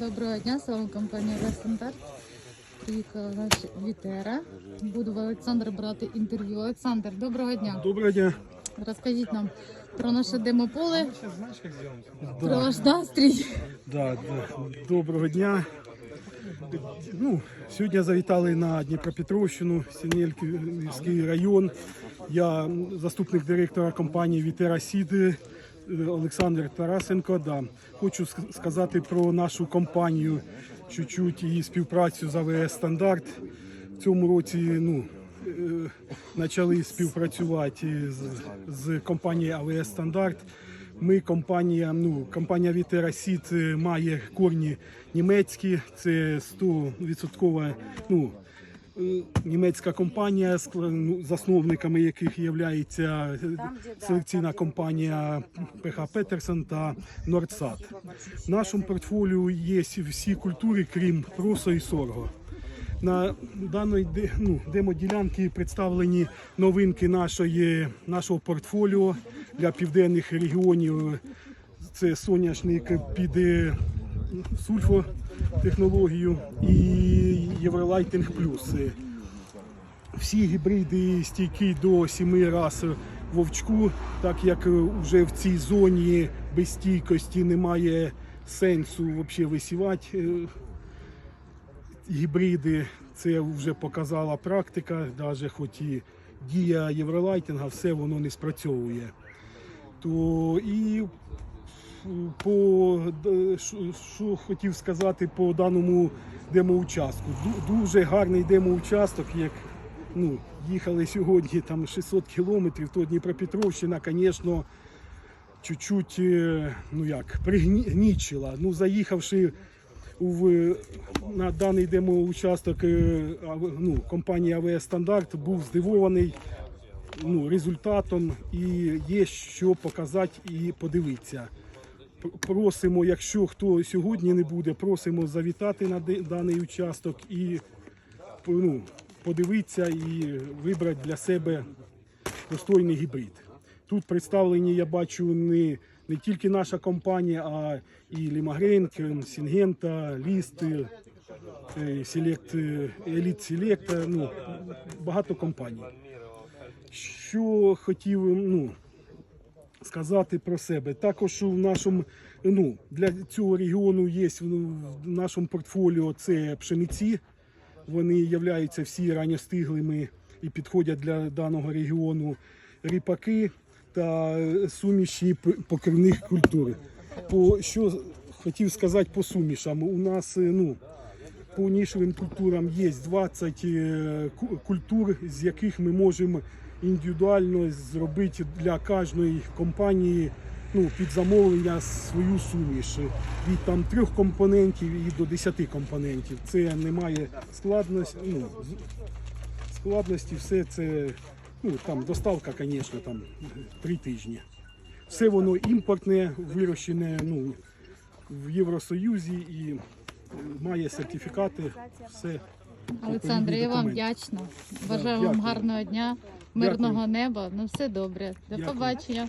Доброго дня, з вами компанія Вестандарт. Приїхала наша Вітера. Буду в Олександра брати інтерв'ю. Олександр, доброго дня. Доброго дня. Розкажіть нам про наше демополе, Сейчас знаешь, как сделаем? про Да, ваш настрій. да, да. Доброго дня. Ну, сьогодні завітали на Дніпропетровщину, Синельський район. Я заступник директора компанії Вітера Сіди Олександр Тарасенко. Да. Хочу сказати про нашу компанію, чуть-чуть її співпрацю з АВС Стандарт. В цьому році ну, е, почали співпрацювати з, з компанією АВС Стандарт. Ми компанія, ну, компанія Вітера Сіт має корні німецькі, це 100% ну, німецька компанія, ну, засновниками яких є селекційна компанія ПХ Петерсон та Нордсад. В нашому портфоліо є всі- культури, крім просо і сорго. На даної ну, демоділянки представлені новинки нашої, нашого портфоліо для південних регіонів. Це соняшник під е, сульфотехнологію і Євролайтинг Плюс. Всі гібриди стійкі до 7 раз вовчку, так як вже в цій зоні без стійкості немає сенсу взагалі висівати е, гібриди. Це вже показала практика, навіть хоч і дія євролайтинга, все воно не спрацьовує. То і по що- що хотів сказати по даному демоучастку. Ду- Дуже гарний демоучасток, як ну, їхали сьогодні там 600 кілометрів, то Дніпропетровщина, звісно, чуть-чуть, е, ну пригнічила. Ну, заїхавши в, на даний демоучасток е, ну, компанії АВС Стандарт, був здивований ну, результатом і є що показати і подивитися. Просимо, якщо хто сьогодні не буде, просимо завітати на даний участок і ну, подивитися і вибрати для себе достойний гібрид. Тут представлені, я бачу, не, не тільки наша компанія, а і Лімагренк, Сінгента, Ліст, е, Селект, Еліт Селекта, ну, багато компаній. Що хотів ну, сказати про себе. Також в нашому ну, для цього регіону є в нашому портфоліо це пшениці. Вони являються всі ранньостиглими і підходять для даного регіону ріпаки та е, суміші покривних культур. По що хотів сказати по сумішам. У нас е, ну, по нішевим культурам є 20 е, культур, з яких ми можемо індивідуально зробити для кожної компанії ну, під замовлення свою суміш від там трьох компонентів і до 10 компонентів. Це немає складності, ну, складності, все це ну, там доставка, звісно, там три тижні. Все воно імпортне, вирощене ну, в Євросоюзі і має сертифікати. Все. Олександре, я вам вдячна. Бажаю вам гарного дня, мирного неба. Ну все добре. До Дякую. побачення.